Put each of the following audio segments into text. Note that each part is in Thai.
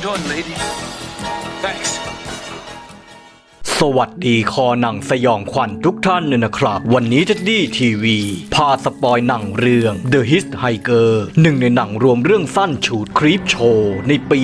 done, lady. Thanks. สวัสดีคอหนังสยองขวัญทุกท่านเลยนะครับ วันนี้จะดีทีวี พาสปอยหนังเรื่อง The Hitchhiker หนึ่งในหนังรวมเรื่องสั้นฉูดครีปโชว์ในปี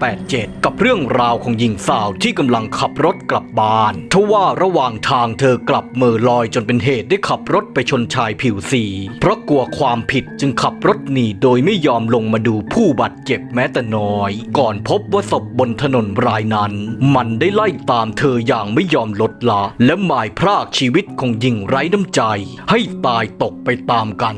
1987 กับเรื่องราวของหญิงสาวที่กำลังขับรถกลับบ้านทว่าระหว่างทางเธอกลับเมอลอยจนเป็นเหตุได้ขับรถไปชนชายผิวสี เพราะกลัวความผิดจึงขับรถหนีโดยไม่ยอมลงมาดูผู้บาดเจ็บแม้แต่น้อย ก่อนพบว่าศพบนถนนรายนั้น มันได้ไล่ตามเธออย่างไม่ยอมลดละ และหมายพรากชีวิตของหญิงไร้น้ำใจ ให้ตายตกไปตามกัน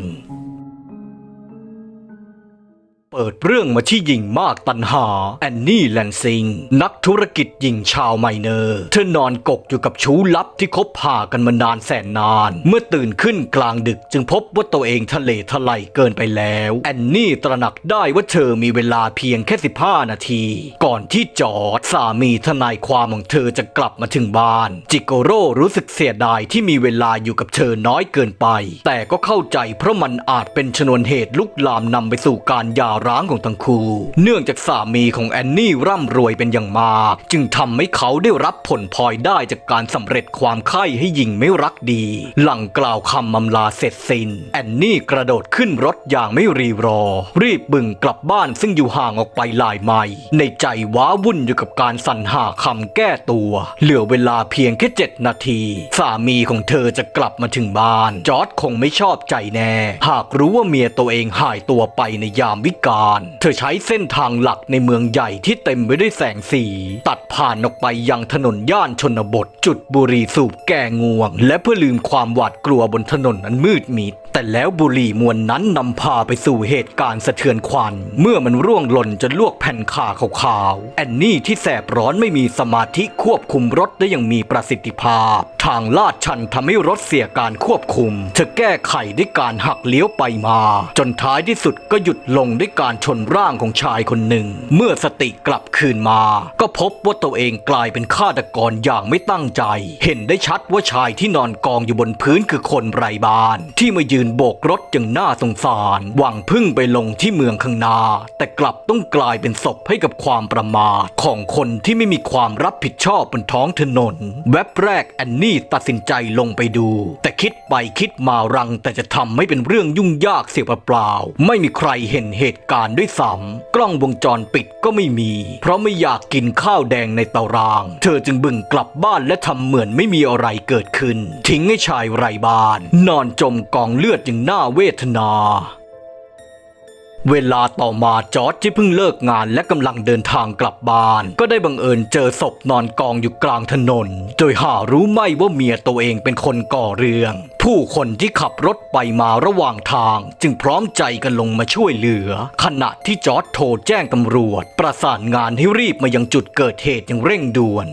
เปิดเรื่องมาที่หญิงมากตันหา แอนนี่แลนซิง นักธุรกิจหญิงชาวไมเนอร์ เธอนอนกกอยู่กับชู้ลับที่คบหากันมานานแสนนาน เมื่อตื่นขึ้นกลางดึกจึงพบว่าตัวเองทะเลทลายเกินไปแล้ว แอนนี่ตระหนักได้ว่าเธอมีเวลาเพียงแค่ 15 นาที ก่อนที่จอร์ดสามีทนายความของเธอจะกลับมาถึงบ้าน จิโกโร่รู้สึกเสียดายที่มีเวลาอยู่กับเธอน้อยเกินไป แต่ก็เข้าใจเพราะมันอาจเป็นชนวนเหตุลุกลามนำไปสู่การหย่าร้างของทั้งคู่ เนื่องจากสามีของแอนนี่ร่ำรวยเป็นอย่างมาก จึงทำให้เขาได้รับผลพลอยได้จากการสำเร็จความใคร่ให้หญิงไม่รักดี หลังกล่าวคำมำลาเสร็จสิ้น แอนนี่กระโดดขึ้นรถอย่างไม่รีรอ รีบบึงกลับบ้านซึ่งอยู่ห่างออกไปหลายไมล์ในใจว้าวุ่นอยู่กับการสรรหาคำแก้ตัว เหลือเวลาเพียงแค่เจ็ดนาที สามีของเธอจะกลับมาถึงบ้าน จอร์ดคงไม่ชอบใจแน่ หากรู้ว่าเมียตัวเองหายตัวไปในยามวิการ เธอใช้เส้นทางหลักในเมืองใหญ่ที่เต็มไปด้วยแสงสี ตัดผ่านออกไปยังถนนย่านชนบท จุดบุรีสูบแก่งวง และเพื่อลืมความหวาดกลัวบนถนนอันมืดมิด แต่แล้วบุหรี่มวลนั้นนำพาไปสู่เหตุการณ์สะเทือนขวัญเมื่อมันร่วงหล่นจนลวกแผ่นขาขาวๆแอนนี่ที่แสบร้อนไม่มีสมาธิควบคุมรถได้อย่างมีประสิทธิภาพ ทางลาดชันทำให้รถเสียการควบคุมเธอแก้ไขด้วยการหักเลี้ยวไปมา จนท้ายที่สุดก็หยุดลงด้วยการชนร่างของชายคนหนึ่ง เมื่อสติกลับคืนมา ก็พบว่าตัวเองกลายเป็นฆาตกรอย่างไม่ตั้งใจ เห็นได้ชัดว่าชายที่นอนกองอยู่บนพื้นคือคนไร้บ้าน ที่มายืนโบกรถอย่างน่าสงสาร หวังพึ่งไปลงที่เมืองข้างหน้า แต่กลับต้องกลายเป็นศพให้กับความประมาทของคนที่ไม่มีความรับผิดชอบบนท้องถนน แวบแรกแอนนี่ตัดสินใจลงไปดู แต่คิดไปคิดมารัง แต่จะทำให้เป็นเรื่องยุ่งยากเสียเปล่าๆไม่มีใครเห็นเหตุการณ์ด้วยซ้ำกล้องวงจรปิดก็ไม่มี เพราะไม่อยากกินข้าวแดงในตาราง เธอจึงบึ่งกลับบ้านและทำเหมือนไม่มีอะไรเกิดขึ้น ทิ้งให้ชายไร้บ้าน นอนจมกองเลือดอย่างน่าเวทนา เวลาต่อมาจอร์จที่เพิ่งเลิกงานและกำลังเดินทางกลับบ้าน ก็ได้บังเอิญเจอศพนอนกองอยู่กลางถนน โดยหารู้ไม่ว่าเมียตัวเองเป็นคนก่อเรื่อง ผู้คนที่ขับรถไปมาระหว่างทาง จึงพร้อมใจกันลงมาช่วยเหลือ ขณะที่จอร์จโทรแจ้งตำรวจ ประสานงานให้รีบมายังจุดเกิดเหตุอย่างเร่งด่วน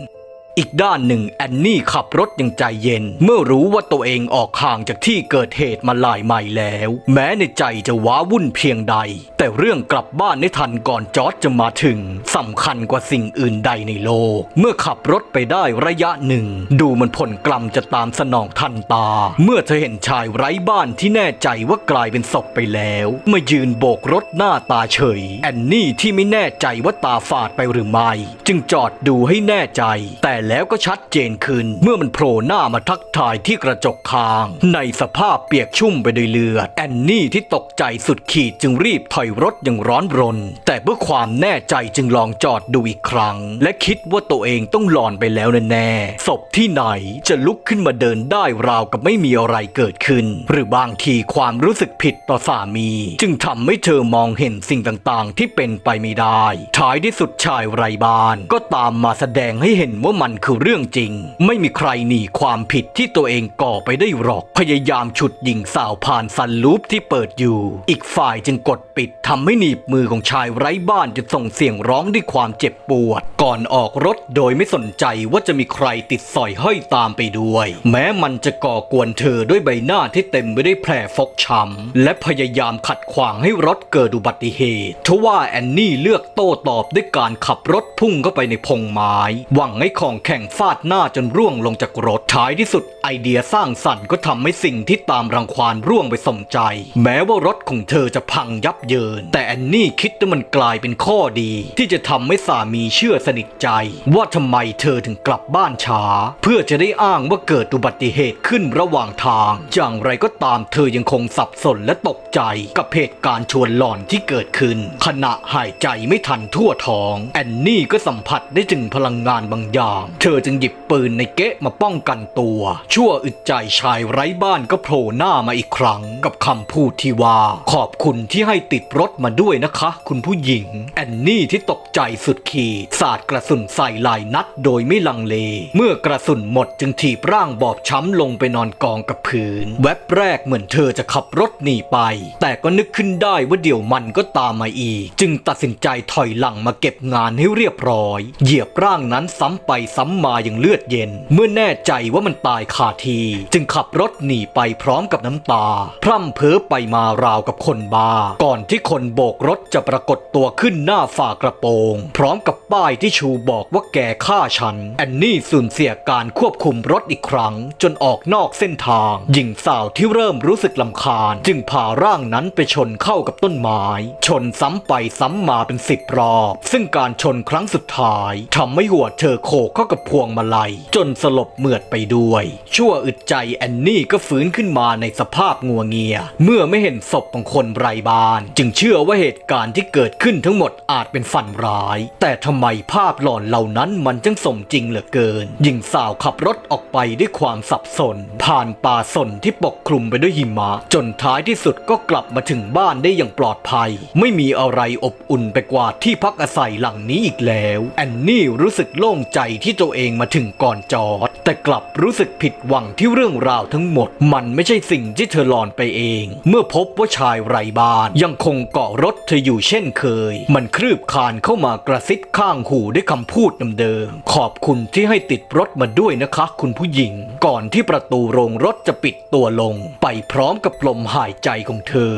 อีกด้านหนึ่งแอนนี่ขับรถอย่างใจเย็น เมื่อรู้ว่าตัวเองออกห่างจากที่เกิดเหตุมาหลายไมล์แล้ว แม้ในใจจะว้าวุ่นเพียงใด แต่เรื่องกลับบ้านได้ทันก่อนจอร์จจะมาถึงสำคัญกว่าสิ่งอื่นใดในโลก เมื่อขับรถไปได้ระยะหนึ่ง ดูมันผลกลัมจะตามสนองทันตา เมื่อเธอเห็นชายไร้บ้านที่แน่ใจว่ากลายเป็นศพไปแล้วมายืนโบกรถหน้าตาเฉย แอนนี่ที่ไม่แน่ใจว่าตาฝาดไปหรือไม่ จึงจอดดูให้แน่ใจแต่แล้วก็ชัดเจนขึ้น เมื่อมันโผล่หน้ามาทักทายที่กระจกคาง ในสภาพเปียกชุ่มไปด้วยเลือด แอนนี่ที่ตกใจสุดขีดจึงรีบถอยรถอย่างร้อนรน แต่เพื่อความแน่ใจจึงลองจอดดูอีกครั้ง และคิดว่าตัวเองต้องหลอนไปแล้วแน่ๆศพที่ไหนจะลุกขึ้นมาเดินได้ราวกับไม่มีอะไรเกิดขึ้น หรือบางทีความรู้สึกผิดต่อสามี จึงทำให้เธอมองเห็นสิ่งต่างๆ ที่เป็นไปไม่ได้ ท้ายที่สุดชายไรบาน ก็ตามมาแสดงให้เห็นว่ามันมันคือเรื่องจริง ไม่มีใครหนีความผิดที่ตัวเองก่อไปได้หรอก พยายามฉุดหญิงสาวผ่านซันลูปที่เปิดอยู่ อีกฝ่ายจึงกดปิดทำให้หนีบมือของชายไร้บ้านจนส่งเสียงร้องด้วยความเจ็บปวด ก่อนออกรถโดยไม่สนใจว่าจะมีใครติดสอยห้อยตามไปด้วย แม้มันจะก่อกวนเธอด้วยใบหน้าที่เต็มไปด้วยแผลฟกช้ำและพยายามขัดขวางให้รถเกิดอุบัติเหตุทว่าแอนนี่เลือกโต้ตอบด้วยการขับรถพุ่งเข้าไปในพงไม้ หวังให้ของแข่งฟาดหน้าจนร่วงลงจากรถท้ายที่สุดไอเดียสร้างสรรค์ก็ทำให้สิ่งที่ตามรังควานร่วงไปสมใจ แม้ว่ารถของเธอจะพังยับเยิน แต่แอนนี่คิดว่ามันกลายเป็นข้อดี ที่จะทำให้สามีเชื่อสนิทใจ ว่าทำไมเธอถึงกลับบ้านช้า เพื่อจะได้อ้างว่าเกิดอุบัติเหตุขึ้นระหว่างทาง อย่างไรก็ตามเธอยังคงสับสนและตกใจกับเหตุการณ์ชวนหลอนที่เกิดขึ้น ขณะหายใจไม่ทันทั่วท้อง แอนนี่ก็สัมผัสได้ถึงพลังงานบางอย่างเธอจึงหยิบปืนในเก๊ะมาป้องกันตัว ชั่วอึดใจชายไร้บ้านก็โผล่หน้ามาอีกครั้ง กับคำพูดที่ว่า ขอบคุณที่ให้ติดรถมาด้วยนะคะ คุณผู้หญิง แอนนี่ที่ตกใจสุดขีดสาดกระสุนใส่หลายนัดโดยไม่ลังเล เมื่อกระสุนหมดจึงถีบร่างบอบช้ำลงไปนอนกองกับพื้น แวบแรกเหมือนเธอจะขับรถหนีไป แต่ก็นึกขึ้นได้ว่าเดี๋ยวมันก็ตามมาอีก จึงตัดสินใจถอยหลังมาเก็บงานให้เรียบร้อย เหยียบร่างนั้นซ้ำไปซ้ำ้ำมาอย่างเลือดเย็น เมื่อแน่ใจว่ามันตายคาที จึงขับรถหนีไปพร้อมกับน้ำตา พร่ำเพ้อไปมาราวกับคนบา ก่อนที่คนโบกรถจะปรากฏตัวขึ้นหน้าฝากระโปรง พร้อมกับป้ายที่ชูบอกว่าแกฆ่าฉัน แอนนี่สูญเสียการควบคุมรถอีกครั้ง จนออกนอกเส้นทาง หญิงสาวที่เริ่มรู้สึกลำคาญ จึงพาร่างนั้นไปชนเข้ากับต้นไม้ ชนซ้ำไปซ้ำมาเป็นสิบรอบ ซึ่งการชนครั้งสุดท้ายทำให้หัวเธอโขกเข้ากับพวงมาลัย จนสลบเหมือดไปด้วย ชั่วอึดใจแอนนี่ก็ฟื้นขึ้นมาในสภาพงัวเงีย เมื่อไม่เห็นศพของคนไร้บ้าน จึงเชื่อว่าเหตุการณ์ที่เกิดขึ้นทั้งหมดอาจเป็นฝันร้าย แต่ทำไมภาพหลอนเหล่านั้นมันจังสมจริงเหลือเกิน หญิงสาวขับรถออกไปด้วยความสับสน ผ่านป่าสนที่ปกคลุมไปด้วยหิมะ จนท้ายที่สุดก็กลับมาถึงบ้านได้อย่างปลอดภัย ไม่มีอะไรอบอุ่นไปกว่าที่พักอาศัยหลังนี้อีกแล้ว แอนนี่รู้สึกโล่งใจที่ตัวเองมาถึงก่อนจอดแต่กลับรู้สึกผิดหวังที่เรื่องราวทั้งหมด มันไม่ใช่สิ่งที่เธอหลอนไปเอง เมื่อพบว่าชายไร้บ้าน ยังคงเกาะรถเธออยู่เช่นเคย มันคลืบคานเข้ามากระซิบข้างหูด้วยคำพูดเดิมๆขอบคุณที่ให้ติดรถมาด้วยนะคะ คุณผู้หญิง ก่อนที่ประตูโรงรถจะปิดตัวลง ไปพร้อมกับลมหายใจของเธอ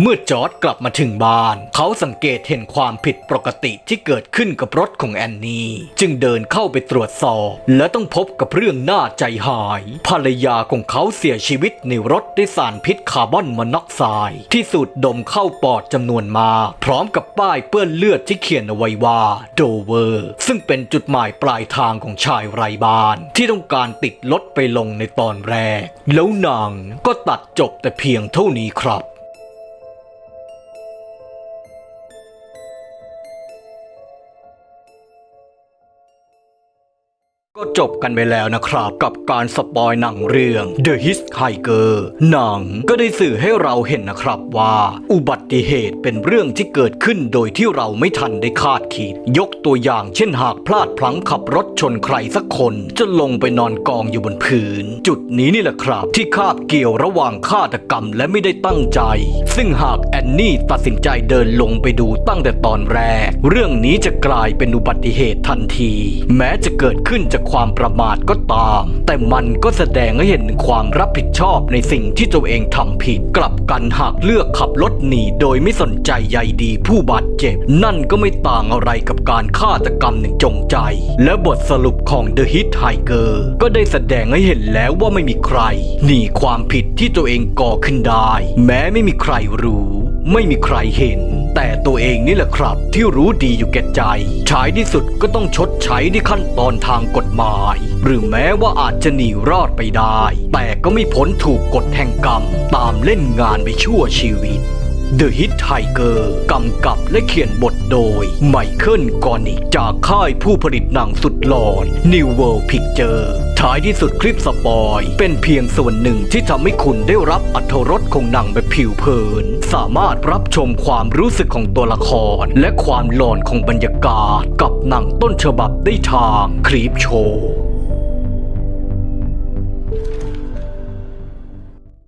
เมื่อจอร์ดกลับมาถึงบ้าน เขาสังเกตเห็นความผิดปกติที่เกิดขึ้นกับรถของแอนนี่ จึงเดินเข้าไปตรวจสอบ และต้องพบกับเรื่องน่าใจหาย ภรรยาของเขาเสียชีวิตในรถด้วยสารพิษคาร์บอนมอนอกไซด์ที่สูดดมเข้าปอดจำนวนมาก พร้อมกับป้ายเปื้อนเลือดที่เขียนเอาไว้ว่าโดเวอร์ ซึ่งเป็นจุดหมายปลายทางของชายไร้บ้าน ที่ต้องการติดรถไปลงในตอนแรก แล้วนางก็ตัดจบแต่เพียงเท่านี้ครับ ก็จบกันไปแล้วนะครับ กับการสปอยหนังเรื่อง The Hitchhiker หนังก็ได้สื่อให้เราเห็นนะครับว่า อุบัติเหตุเป็นเรื่องที่เกิดขึ้นโดยที่เราไม่ทันได้คาดคิด ยกตัวอย่างเช่นหากพลาดพลั้งขับรถชนใครสักคนจนลงไปนอนกองอยู่บนพื้น จุดนี้นี่แหละครับ ที่คาบเกี่ยวระหว่างฆาตกรรมและไม่ได้ตั้งใจ ซึ่งหากแอนนี่ตัดสินใจเดินลงไปดูตั้งแต่ตอนแรก เรื่องนี้จะกลายเป็นอุบัติเหตุทันที แม้จะเกิดขึ้นจากความประมาทก็ตาม แต่มันก็แสดงให้เห็นความรับผิดชอบในสิ่งที่ตัวเองทำผิด กลับกันหากเลือกขับรถหนีโดยไม่สนใจใยดีผู้บาดเจ็บ นั่นก็ไม่ต่างอะไรกับการฆาตกรรมอย่างจงใจ และบทสรุปของ The Hitchhiker ก็ได้แสดงให้เห็นแล้วว่าไม่มีใคร หนีความผิดที่ตัวเองก่อขึ้นได้ แม้ไม่มีใครรู้ ไม่มีใครเห็น แต่ตัวเองนี่แหละครับ ที่รู้ดีอยู่แก่ใจท้ายที่สุดก็ต้องชดใช้ในขั้นตอนทางกฎหมาย หรือแม้ว่าอาจจะหนีรอดไปได้ แต่ก็ไม่พ้นถูกกฎแห่งกรรม ตามเล่นงานไปชั่วชีวิต The Hitchhiker กำกับและเขียนบทโดย ไมเคิลกอนิกจากค่ายผู้ผลิตหนังสุดหลอน New World Picture ท้ายที่สุดคลิปสปอย เป็นเพียงส่วนหนึ่งที่ทำให้คุณได้รับอัธรสของหนังแบบผิวเผิน สามารถรับชมความรู้สึกของตัวละคร และความหลอนของบรรยากาศ กับหนังต้นฉบับได้ทางคลิปโชว์